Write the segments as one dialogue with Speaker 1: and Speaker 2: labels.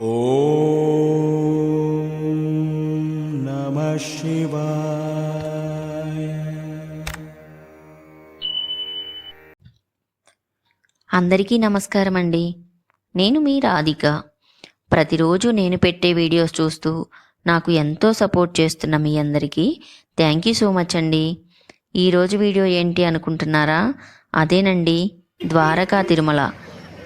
Speaker 1: నమ
Speaker 2: అందరికీ నమస్కారం అండి నేను మీ రాధిక. ప్రతిరోజు నేను పెట్టే వీడియోస్ చూస్తూ నాకు ఎంతో సపోర్ట్ చేస్తున్న మీ అందరికీ థ్యాంక్ యూ సో మచ్ అండి. ఈరోజు వీడియో ఏంటి అనుకుంటున్నారా? అదేనండి ద్వారకా తిరుమల.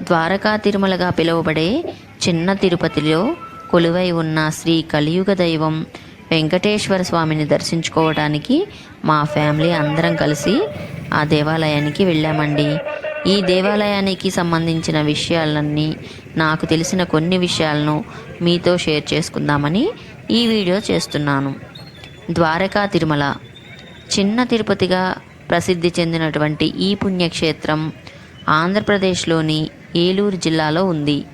Speaker 2: ద్వారకా తిరుమలగా పిలువబడే చిన్న తిరుపతిలో కొలువై ఉన్న శ్రీ కలియుగ దైవం వెంకటేశ్వర స్వామిని దర్శించుకోవడానికి మా ఫ్యామిలీ అందరం కలిసి ఆ దేవాలయానికి వెళ్ళామండి. ఈ దేవాలయానికి సంబంధించిన విషయాలన్నీ నాకు తెలిసిన కొన్ని విషయాలను మీతో షేర్ చేసుకుందామని ఈ వీడియో చేస్తున్నాను. ద్వారకా తిరుమల. చిన్న తిరుపతిగా ప్రసిద్ధి చెందినటువంటి ఈ పుణ్యక్షేత్రం ఆంధ్రప్రదేశ్లోని ఏలూరు జిల్లాలో ఉంది.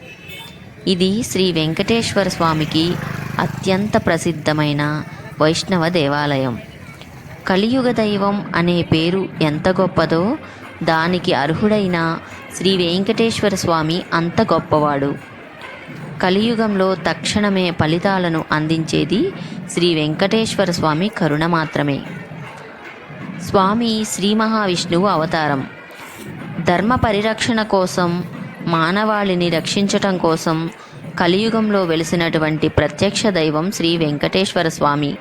Speaker 2: ఇది శ్రీ వెంకటేశ్వర స్వామికి అత్యంత ప్రసిద్ధమైన వైష్ణవ దేవాలయం. కలియుగ దైవం అనే పేరు ఎంత గొప్పదో దానికి అర్హుడైన శ్రీ వెంకటేశ్వర స్వామి అంత గొప్పవాడు. కలియుగంలో తక్షణమే ఫలితాలను అందించేది శ్రీ వెంకటేశ్వర స్వామి కరుణ మాత్రమే. స్వామి శ్రీ మహావిష్ణువు అవతారం. ధర్మ పరిరక్షణ కోసం మానవాళిని రక్షించటం కోసం కలియుగంలో వెలిసినటువంటి ప్రత్యక్ష దైవం శ్రీ వెంకటేశ్వర స్వామి.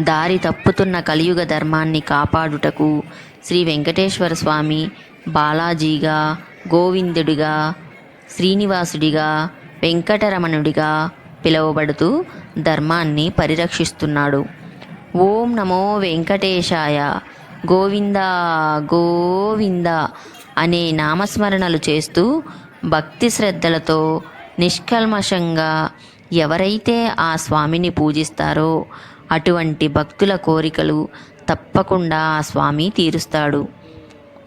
Speaker 2: దారి తప్పుతున్న కలియుగ ధర్మాన్ని కాపాడుటకు శ్రీ వెంకటేశ్వర స్వామి బాలాజీగా గోవిందుడిగా శ్రీనివాసుడిగా వెంకటరమణుడిగా పిలువబడుతూ ధర్మాన్ని పరిరక్షిస్తున్నాడు. ఓం నమో వెంకటేశాయ. గోవింద గోవింద. అనే నామస్మరణలు చేస్తూ భక్తి శ్రద్ధలతో నిష్కల్మషంగా ఎవరైతే ఆ స్వామిని పూజిస్తారో అటువంటి భక్తుల కోరికలు తప్పకుండా ఆ స్వామి తీరుస్తాడు.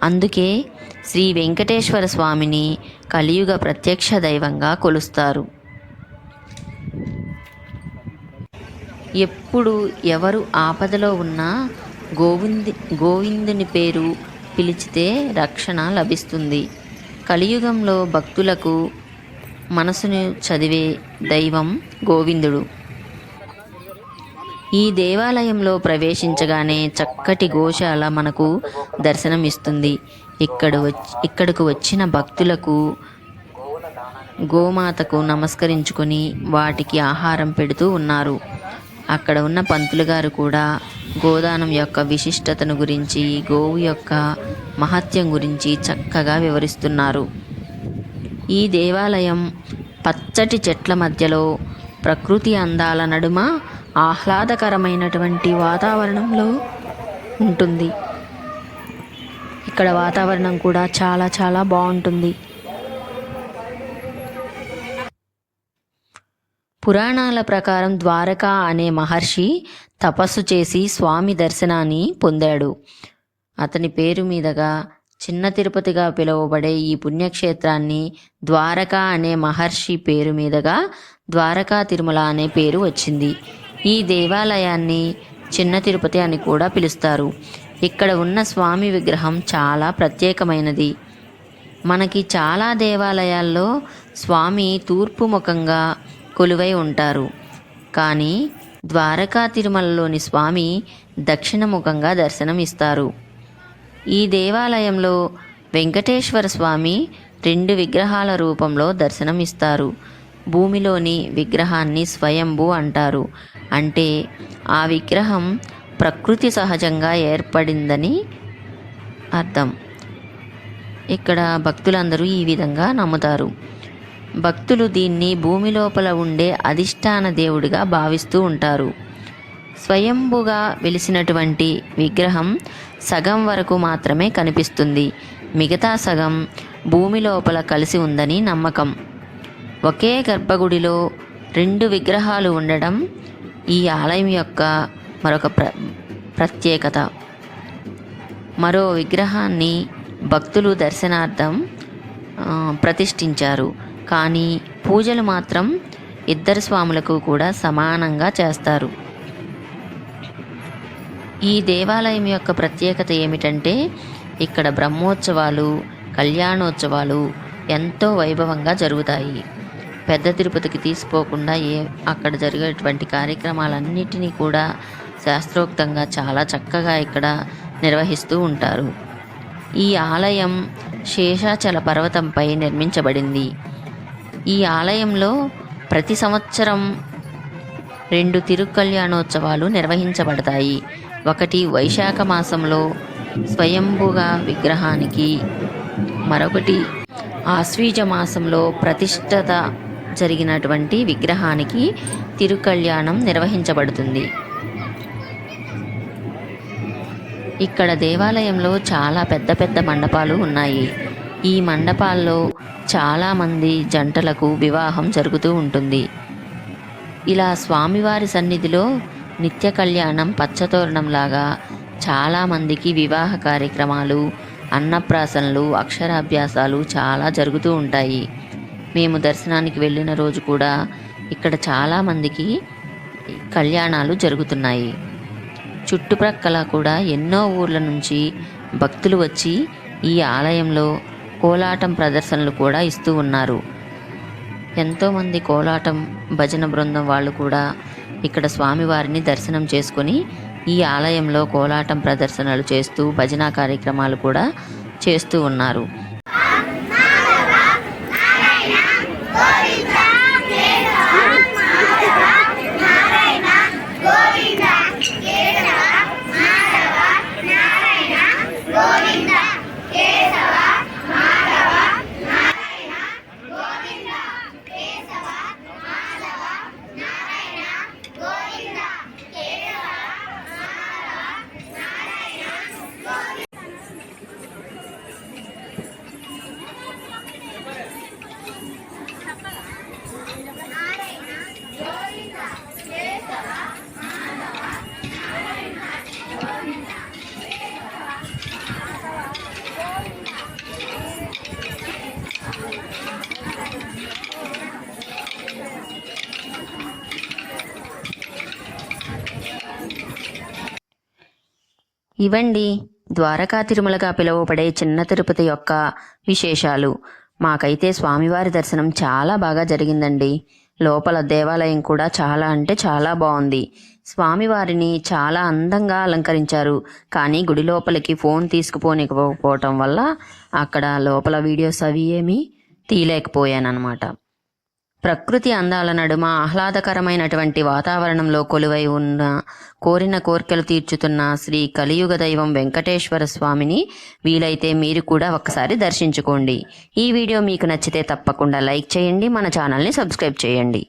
Speaker 2: అందుకే శ్రీ వెంకటేశ్వర స్వామిని కలియుగ ప్రత్యక్ష దైవంగా కొలుస్తారు. ఎప్పుడు ఎవరు ఆపదలో ఉన్నా గోవింది గోవిందుని పేరు పిలిచితే రక్షణ లభిస్తుంది. కలియుగంలో భక్తులకు మనసును చదివే దైవం గోవిందుడు. ఈ దేవాలయంలో ప్రవేశించగానే చక్కటి గోశాల మనకు దర్శనమిస్తుంది. ఇక్కడ వచ్చి ఇక్కడకు వచ్చిన భక్తులకు గోమాతకు నమస్కరించుకొని వాటికి ఆహారం పెడుతూ ఉన్నారు. అక్కడ ఉన్న పంతులు గారు కూడా గోదానం యొక్క విశిష్టతను గురించి గోవు యొక్క మహత్యం గురించి చక్కగా వివరిస్తున్నారు. ఈ దేవాలయం పచ్చటి చెట్ల మధ్యలో ప్రకృతి అందాల నడుమ ఆహ్లాదకరమైనటువంటి వాతావరణంలో ఉంటుంది. ఇక్కడ వాతావరణం కూడా చాలా చాలా బాగుంటుంది. పురాణాల ప్రకారం ద్వారకా అనే మహర్షి తపస్సు చేసి స్వామి దర్శనాన్ని పొందాడు. అతని పేరు మీదుగా చిన్న తిరుపతిగా పిలువబడే ఈ పుణ్యక్షేత్రాన్ని ద్వారకా అనే మహర్షి పేరు మీదుగా ద్వారకా తిరుమల అనే పేరు వచ్చింది. ఈ దేవాలయాన్ని చిన్న తిరుపతి అని కూడా పిలుస్తారు. ఇక్కడ ఉన్న స్వామి విగ్రహం చాలా ప్రత్యేకమైనది. మనకి చాలా దేవాలయాల్లో స్వామి తూర్పు ముఖంగా కొలువై ఉంటారు. కానీ ద్వారకా తిరుమలలోని స్వామి దక్షిణముఖంగా దర్శనమిస్తారు. ఈ దేవాలయంలో వెంకటేశ్వర స్వామి రెండు విగ్రహాల రూపంలో దర్శనమిస్తారు. భూమిలోని విగ్రహాన్ని స్వయంభు అంటారు. అంటే ఆ విగ్రహం ప్రకృతి సహజంగా ఏర్పడిందని అర్థం. ఇక్కడ భక్తులందరూ ఈ విధంగా నమ్ముతారు. భక్తులు దీన్ని భూమి లోపల ఉండే అధిష్టాన దేవుడిగా భావిస్తూ ఉంటారు. స్వయంభుగా వెలిసినటువంటి విగ్రహం సగం వరకు మాత్రమే కనిపిస్తుంది. మిగతా సగం భూమి లోపల కలిసి ఉందని నమ్మకం. ఒకే గర్భగుడిలో రెండు విగ్రహాలు ఉండడం ఈ ఆలయం యొక్క మరొక ప్ర ప్రత్యేకత. మరో విగ్రహాన్ని భక్తులు దర్శనార్థం ప్రతిష్ఠించారు. కానీ పూజలు మాత్రం ఇద్దరు స్వాములకు కూడా సమానంగా చేస్తారు. ఈ దేవాలయం యొక్క ప్రత్యేకత ఏమిటంటే ఇక్కడ బ్రహ్మోత్సవాలు కళ్యాణోత్సవాలు ఎంతో వైభవంగా జరుగుతాయి. పెద్ద తిరుపతికి తీసిపోకుండా ఏ అక్కడ జరిగేటువంటి కార్యక్రమాలన్నిటినీ కూడా శాస్త్రోక్తంగా చాలా చక్కగా ఇక్కడ నిర్వహిస్తూ ఉంటారు. ఈ ఆలయం శేషాచల పర్వతంపై నిర్మించబడింది. ఈ ఆలయంలో ప్రతి సంవత్సరం రెండు తిరుకల్యాణోత్సవాలు నిర్వహించబడతాయి. ఒకటి వైశాఖ మాసంలో స్వయంభుగా విగ్రహానికి మరొకటి ఆశ్వీజ మాసంలో ప్రతిష్టత జరిగినటువంటి విగ్రహానికి తిరుకళ్యాణం నిర్వహించబడుతుంది. ఇక్కడ దేవాలయంలో చాలా పెద్ద పెద్ద మండపాలు ఉన్నాయి. ఈ మండపాల్లో చాలామంది జంటలకు వివాహం జరుగుతూ ఉంటుంది. ఇలా స్వామివారి సన్నిధిలో నిత్య కళ్యాణం పచ్చతోరణంలాగా చాలామందికి వివాహ కార్యక్రమాలు అన్నప్రాసనలు అక్షరాభ్యాసాలు చాలా జరుగుతూ ఉంటాయి. మేము దర్శనానికి వెళ్ళిన రోజు కూడా ఇక్కడ చాలామందికి కళ్యాణాలు జరుగుతున్నాయి. చుట్టుప్రక్కల కూడా ఎన్నో ఊర్ల నుంచి భక్తులు వచ్చి ఈ ఆలయంలో కోలాటం ప్రదర్శనలు కూడా ఇస్తూ ఉన్నారు. ఎంతోమంది కోలాటం భజన బృందం వాళ్ళు కూడా ఇక్కడ స్వామివారిని దర్శనం చేసుకొని ఈ ఆలయంలో కోలాటం ప్రదర్శనలు చేస్తూ భజన కార్యక్రమాలు కూడా చేస్తూ ఉన్నారు. ఇవండి ద్వారకా తిరుమలగా పిలువబడే చిన్న తిరుపతి యొక్క విశేషాలు. మాకైతే స్వామివారి దర్శనం చాలా బాగా జరిగిందండి. లోపల దేవాలయం కూడా చాలా అంటే చాలా బాగుంది. స్వామివారిని చాలా అందంగా అలంకరించారు. కానీ గుడి లోపలికి ఫోన్ తీసుకుపోనికపోవటం వల్ల అక్కడ లోపల వీడియోస్ అవి ఏమీ తీయలేకపోయానమాట ప్రకృతి అందాల నడుమ ఆహ్లాదకరమైనటువంటి వాతావరణంలో కొలువై ఉన్న కోరిన కోర్కెలు తీర్చుతున్న శ్రీ కలియుగ దైవం వెంకటేశ్వర స్వామిని వీలైతే మీరు కూడా ఒకసారి దర్శించుకోండి. ఈ వీడియో మీకు నచ్చితే తప్పకుండా లైక్ చేయండి మన ఛానల్ని సబ్స్క్రైబ్ చేయండి.